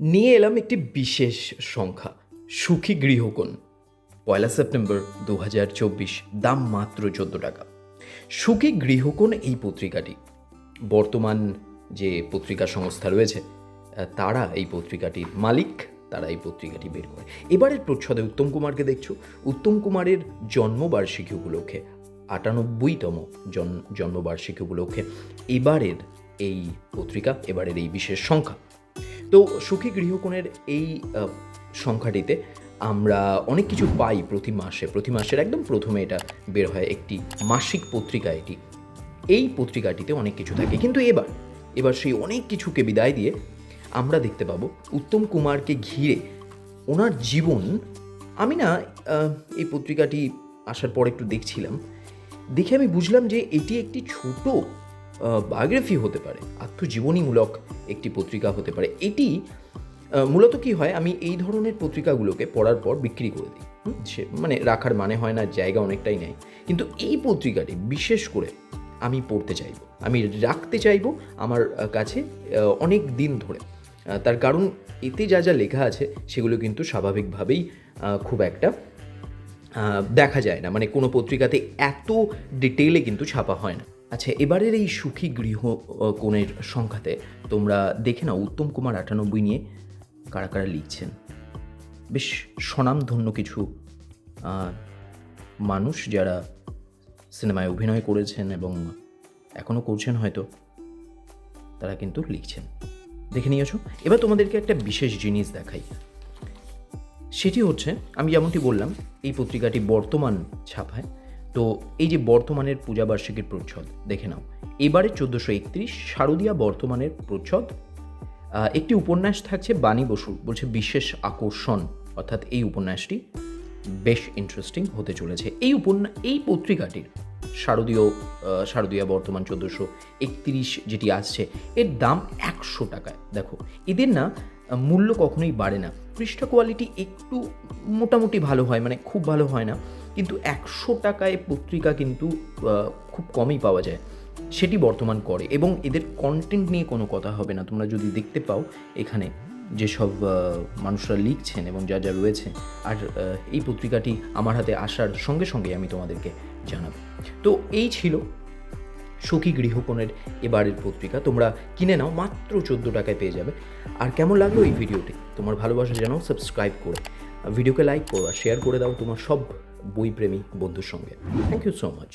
নিয়ে এলাম একটি বিশেষ সংখ্যা, সুখী গৃহকোণ। পয়লা সেপ্টেম্বর দু হাজার চব্বিশ, দাম মাত্র চোদ্দ টাকা। সুখী গৃহকোণ এই পত্রিকাটি। বর্তমান যে পত্রিকা সংস্থা রয়েছে, তারা এই পত্রিকাটির মালিক, তারা এই পত্রিকাটি বের করে। এবারের প্রচ্ছদে উত্তম কুমারকে দেখছ। উত্তম কুমারের জন্মবার্ষিকী উপলক্ষে আটানব্বইতম জন জন্মবার্ষিকী উপলক্ষে এবারের এই পত্রিকা, এবারের এই বিশেষ সংখ্যা। তো সুখী গৃহকোণের এই সংখ্যাটিতে আমরা অনেক কিছু পাই প্রতি মাসে। প্রতি মাসের একদম প্রথমে এটা বের হয় একটি মাসিক পত্রিকা এটি। এই পত্রিকাটিতে অনেক কিছু থাকে। কিন্তু এবার এবার সেই অনেক কিছুকে বিদায় দিয়ে আমরা দেখতে পাবো উত্তম কুমারকে ঘিরে ওনার জীবন। আমি না এই পত্রিকাটি আসার পর একটু দেখছিলাম। দেখে আমি বুঝলাম যে এটি একটি ছোট বায়োগ্রাফি হতে পারে, আত্মজীবনীমূলক একটি পত্রিকা হতে পারে। এটি মূলত কি হয়, আমি এই ধরনের পত্রিকাগুলোকে পড়ার পর বিক্রি করে দিই। সে মানে রাখার মানে হয় না, জায়গা অনেকটাই নেয় কিন্তু এই পত্রিকাটি বিশেষ করে আমি পড়তে চাইব, আমি রাখতে চাইব আমার কাছে অনেক দিন ধরে। তার কারণ, এতে যা যা লেখা আছে, সেগুলো কিন্তু স্বাভাবিকভাবেই খুব একটা দেখা যায় না। মানে কোনো পত্রিকাতে এত ডিটেলে কিন্তু ছাপা হয় না। আচ্ছা এবারের এই সুখী গৃহ কোণের সংখ্যাতে তোমরা দেখে নাও উত্তম কুমার আটানব্বই নিয়ে কারা কারা লিখছেন। বেশ স্বনামধন্য কিছু মানুষ যারা সিনেমায় অভিনয় করেছেন এবং এখনও করছেন হয়তো, তারা কিন্তু লিখছেন। দেখে নিয়েছো? এবার তোমাদেরকে একটা বিশেষ জিনিস দেখাই। সেটি হচ্ছে, আমি যেমনটি বললাম, এই পত্রিকাটি বর্তমান ছাপায়। তো এই যে বর্তমানের পূজাবার্ষিকীর প্রচ্ছদ, দেখে নাও। এবারে চোদ্দোশো একত্রিশ শারদীয়া বর্তমানের প্রচ্ছদ। একটি উপন্যাস থাকছে বাণী বসুর বলছে বিশেষ আকর্ষণ। অর্থাৎ এই উপন্যাসটি বেশ ইন্টারেস্টিং হতে চলেছে। এই উপন্যাস এই পত্রিকাটির শারদীয় শারদীয়া বর্তমান চোদ্দোশো একত্রিশ যেটি আসছে, এর দাম একশো টাকায়। দেখো, এদের না, মূল্য কখনোই বাড়ে না। পৃষ্ঠা কোয়ালিটি একটু মোটামুটি ভালো হয় মানে খুব ভালো হয় না। কিন্তু একশো টাকায় পত্রিকা কিন্তু খুব কমই পাওয়া যায়। সেটি বর্তমান করে এবং এদের কন্টেন্ট নিয়ে কোনো কথা হবে না। তোমরা যদি দেখতে পাও এখানে যেসব মানুষরা লিখছেন এবং যা যা রয়েছে, আর এই পত্রিকাটি আমার হাতে আসার সঙ্গে সঙ্গে আমি তোমাদেরকে জানাব। তো এই ছিল সখী গৃহকোণের এবারের পত্রিকা। তোমরা কিনে নাও, মাত্র চোদ্দ টাকায় পেয়ে যাবে। আর কেমন লাগল এই ভিডিওটি? তোমার ভালোবাসা জানাও সাবস্ক্রাইব করো। ভিডিওকে লাইক করো আর শেয়ার করে দাও তোমার সব বইপ্রেমী বন্ধুর সঙ্গে। Thank you so much